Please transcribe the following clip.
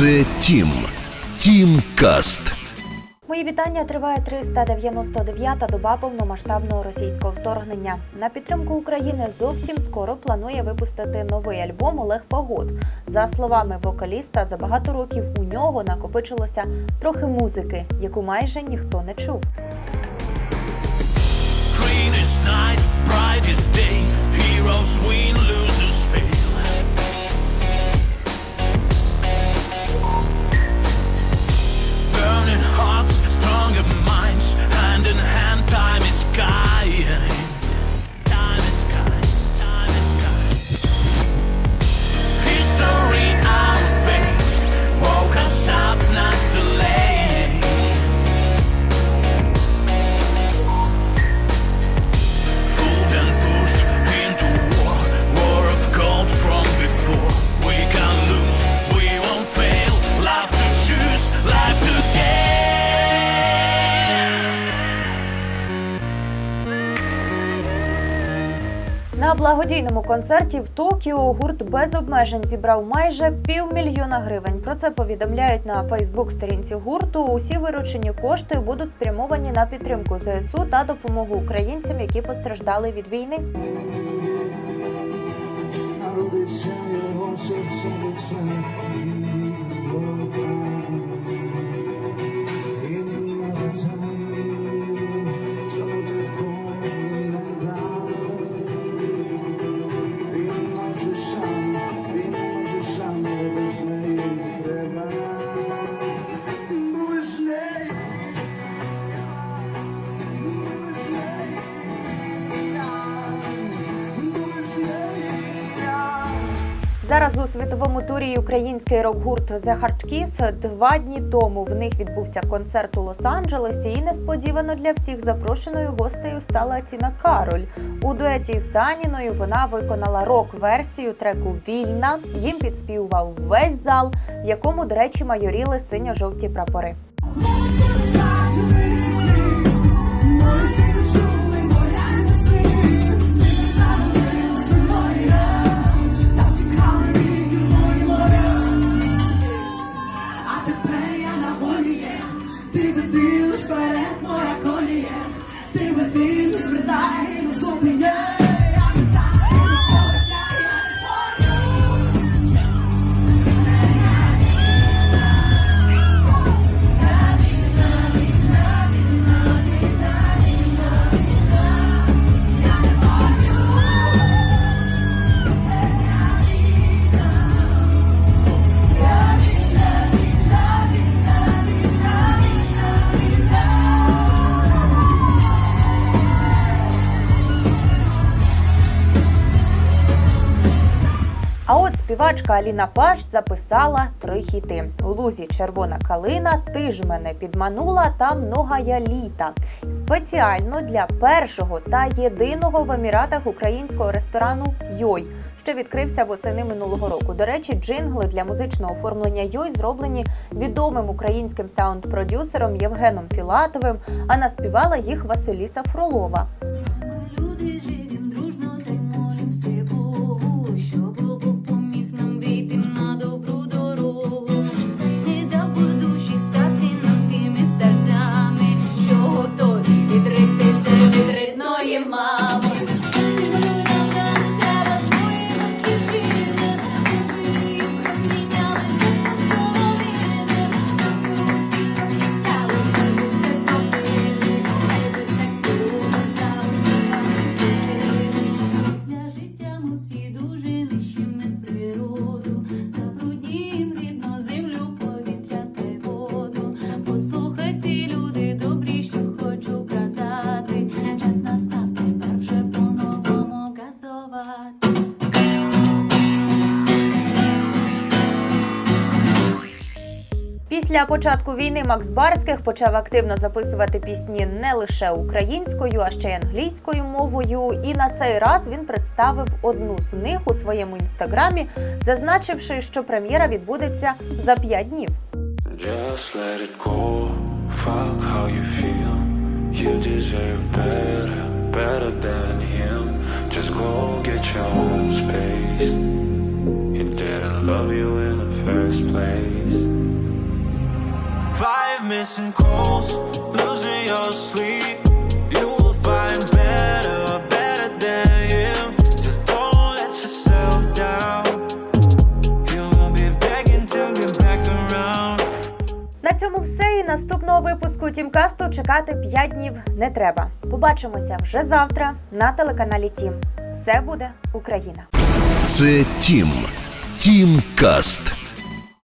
Це Тім. Тім Каст. Мої вітання триває 399-та доба повномасштабного російського вторгнення. На підтримку України зовсім скоро планує випустити новий альбом Олег Погод. За словами вокаліста, за багато років у нього накопичилося трохи музики, яку майже ніхто не чув. Night, brightest day. Heroes win, losers Благодійному концерті в Токіо гурт без обмежень зібрав майже півмільйона гривень. Про це повідомляють на Фейсбук-сторінці гурту. Усі виручені кошти будуть спрямовані на підтримку ЗСУ та допомогу українцям, які постраждали від війни. Серце лице, він Зараз у світовому турі український рок-гурт The Hard Kiss. Два дні тому в них відбувся концерт у Лос-Анджелесі, і несподівано для всіх запрошеною гостею стала Тіна Кароль. У дуеті Саніною вона виконала рок-версію треку Вільна. Їм підспівував весь зал, в якому, до речі, майоріли синьо-жовті прапори. Співачка Аліна Паш записала три хіти: у лузі Червона калина, Ти ж мене підманула та Многая літа. Спеціально для першого та єдиного в Еміратах українського ресторану Йой, що відкрився восени минулого року. До речі, джингли для музичного оформлення Йой зроблені відомим українським саунд-продюсером Євгеном Філатовим, а наспівала їх Василіса Фролова. Після початку війни Макс Барських почав активно записувати пісні не лише українською, а ще й англійською мовою. І на цей раз він представив одну з них у своєму інстаграмі, зазначивши, що прем'єра відбудеться за 5 днів. Just let it go. Fuck how you feel. You deserve better, better than him. Just go get your own space. He didn't love you in the first place. Missing calls, losing your sleep. You will find better, better than you. Just don't let yourself down. You will be begging to get back around. На цьому все. І наступного випуску Тімкасту чекати 5 днів не треба. Побачимося вже завтра на телеканалі Тім. Все буде Україна. Це Тім. Тім Каст.